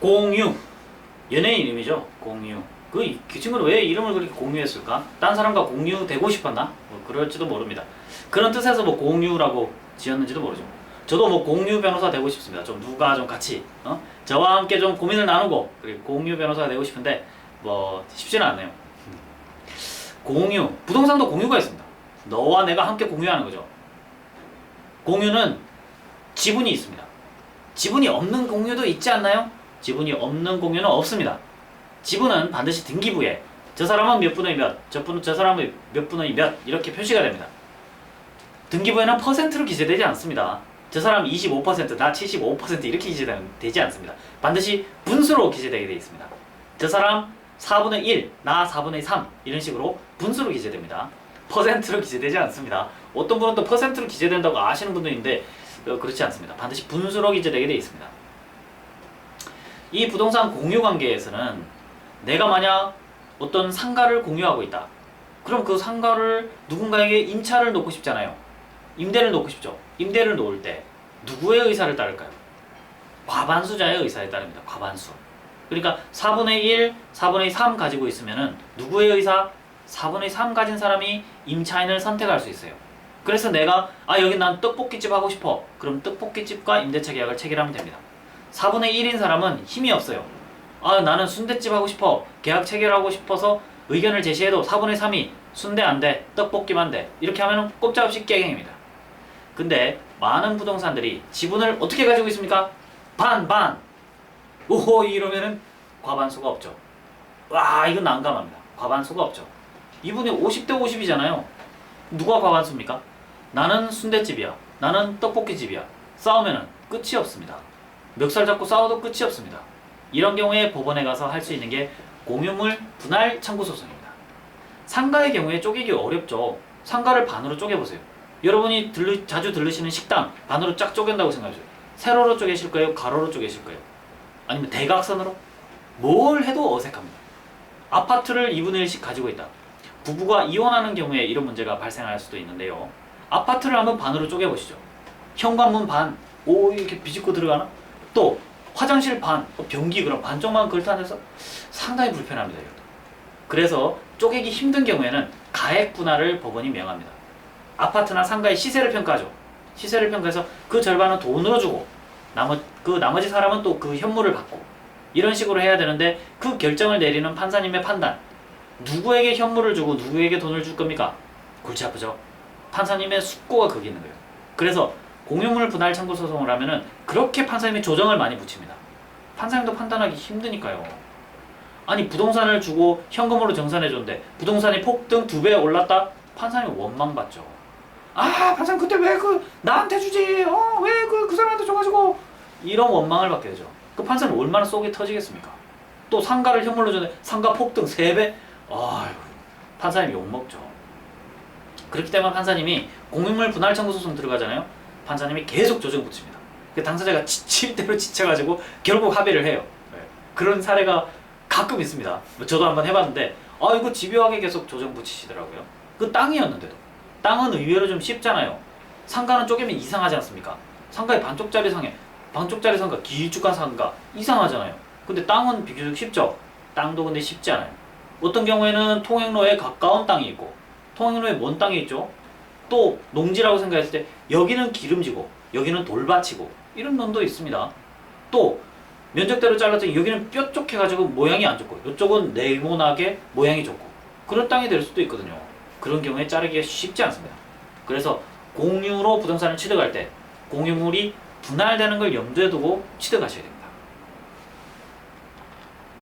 공유. 연예인 이름이죠. 공유. 그, 그 친구는 왜 이름을 그렇게 공유했을까? 딴 사람과 공유되고 싶었나? 뭐 그럴지도 모릅니다. 그런 뜻에서 뭐 공유라고 지었는지도 모르죠. 저도 뭐 공유 변호사 되고 싶습니다. 좀 누가 좀 같이 어? 저와 함께 좀 고민을 나누고 그리고 공유 변호사가 되고 싶은데 뭐 쉽지는 않네요. 공유. 부동산도 공유가 있습니다. 너와 내가 함께 공유하는 거죠. 공유는 지분이 있습니다. 지분이 없는 공유도 있지 않나요? 지분이 없는 공유는 없습니다. 지분은 반드시 등기부에 저 사람은 몇 분의 몇, 저, 분, 저 사람은 몇 분의 몇 이렇게 표시가 됩니다. 등기부에는 퍼센트로 기재되지 않습니다. 저 사람 25%, 나 75% 이렇게 기재되지 않습니다. 반드시 분수로 기재되게 되어 있습니다. 저 사람 4분의 1, 나 4분의 3 이런 식으로 분수로 기재됩니다. 퍼센트로 기재되지 않습니다. 어떤 분은 또 퍼센트로 기재된다고 아시는 분도 있는데 어, 그렇지 않습니다. 반드시 분수로 기재되게 되어 있습니다. 이 부동산 공유 관계에서는 내가 만약 어떤 상가를 공유하고 있다. 그럼 그 상가를 누군가에게 임차를 놓고 싶잖아요. 임대를 놓고 싶죠. 임대를 놓을 때 누구의 의사를 따를까요? 과반수자의 의사에 따릅니다. 과반수. 그러니까 4분의 1, 4분의 3 가지고 있으면은 누구의 의사? 4분의 3 가진 사람이 임차인을 선택할 수 있어요. 그래서 내가 아 여기 난 떡볶이집 하고 싶어. 그럼 떡볶이집과 임대차 계약을 체결하면 됩니다. 4분의 1인 사람은 힘이 없어요. 아 나는 순대집 하고 싶어. 계약 체결하고 싶어서 의견을 제시해도 4분의 3이 순대 안 돼. 떡볶이만 돼. 이렇게 하면 꼼짝없이 깨갱입니다. 근데 많은 부동산들이 지분을 어떻게 가지고 있습니까? 반 반. 오호 이러면은 과반수가 없죠. 와 이건 난감합니다. 과반수가 없죠. 이분이 50대 50이잖아요. 누가 과반수입니까? 나는 순대집이야. 나는 떡볶이집이야. 싸우면은 끝이 없습니다. 멱살 잡고 싸워도 끝이 없습니다. 이런 경우에 법원에 가서 할 수 있는 게 공유물 분할 청구 소송입니다. 상가의 경우에 쪼개기 어렵죠. 상가를 반으로 쪼개보세요. 여러분이 들르, 자주 들르시는 식당 반으로 쫙 쪼갠다고 생각하세요. 세로로 쪼개실 거예요? 가로로 쪼개실 거예요? 아니면 대각선으로? 뭘 해도 어색합니다. 아파트를 2분의 1씩 가지고 있다. 부부가 이혼하는 경우에 이런 문제가 발생할 수도 있는데요. 아파트를 한번 반으로 쪼개보시죠. 현관문 반, 오 이렇게 비집고 들어가나? 또 화장실 반, 어, 변기 그럼 반쪽만 걸터안해서 상당히 불편합니다. 이것도. 그래서 쪼개기 힘든 경우에는 가액 분할을 법원이 명합니다. 아파트나 상가의 시세를 평가하죠. 시세를 평가해서 그 절반은 돈으로 주고 나머 그 나머지 사람은 또 그 현물을 받고 이런 식으로 해야 되는데 그 결정을 내리는 판사님의 판단 누구에게 현물을 주고 누구에게 돈을 줄 겁니까? 골치 아프죠. 판사님의 숙고가 거기 있는 거예요. 그래서 공유물 분할 청구 소송을 하면은 그렇게 판사님이 조정을 많이 붙입니다. 판사님도 판단하기 힘드니까요. 아니 부동산을 주고 현금으로 정산해 줬는데 부동산이 폭등 두 배 올랐다? 판사님 원망받죠. 아 판사님 그때 왜 그 나한테 주지? 어 왜 그 그 사람한테 줘가지고 이런 원망을 받게 되죠. 그 판사는 얼마나 속이 터지겠습니까? 또 상가를 현물로 줬는데 상가 폭등 세 배? 아유 판사님 욕 먹죠. 그렇기 때문에 판사님이 공유물 분할 청구 소송 들어가잖아요. 판사님이 계속 조정 붙입니다. 그 당사자가 지칠 대로 지쳐가지고 결국 합의를 해요. 네. 그런 사례가 가끔 있습니다. 뭐 저도 한번 해봤는데 아 이거 집요하게 계속 조정 붙이시더라고요. 그 땅이었는데도 땅은 의외로 좀 쉽잖아요. 상가는 쪼개면 이상하지 않습니까? 상가의 반쪽짜리 상에 반쪽짜리 상가 길쭉한 상가 이상하잖아요. 근데 땅은 비교적 쉽죠. 땅도 근데 쉽지 않아요. 어떤 경우에는 통행로에 가까운 땅이 있고 통행로에 먼 땅이 있죠. 또 농지라고 생각했을 때 여기는 기름지고 여기는 돌밭이고 이런 논도 있습니다. 또 면적대로 잘랐더니 여기는 뾰족해가지고 모양이 안 좋고 이쪽은 네모나게 모양이 좋고 그런 땅이 될 수도 있거든요. 그런 경우에 자르기가 쉽지 않습니다. 그래서 공유로 부동산을 취득할 때 공유물이 분할되는 걸 염두에 두고 취득하셔야 됩니다.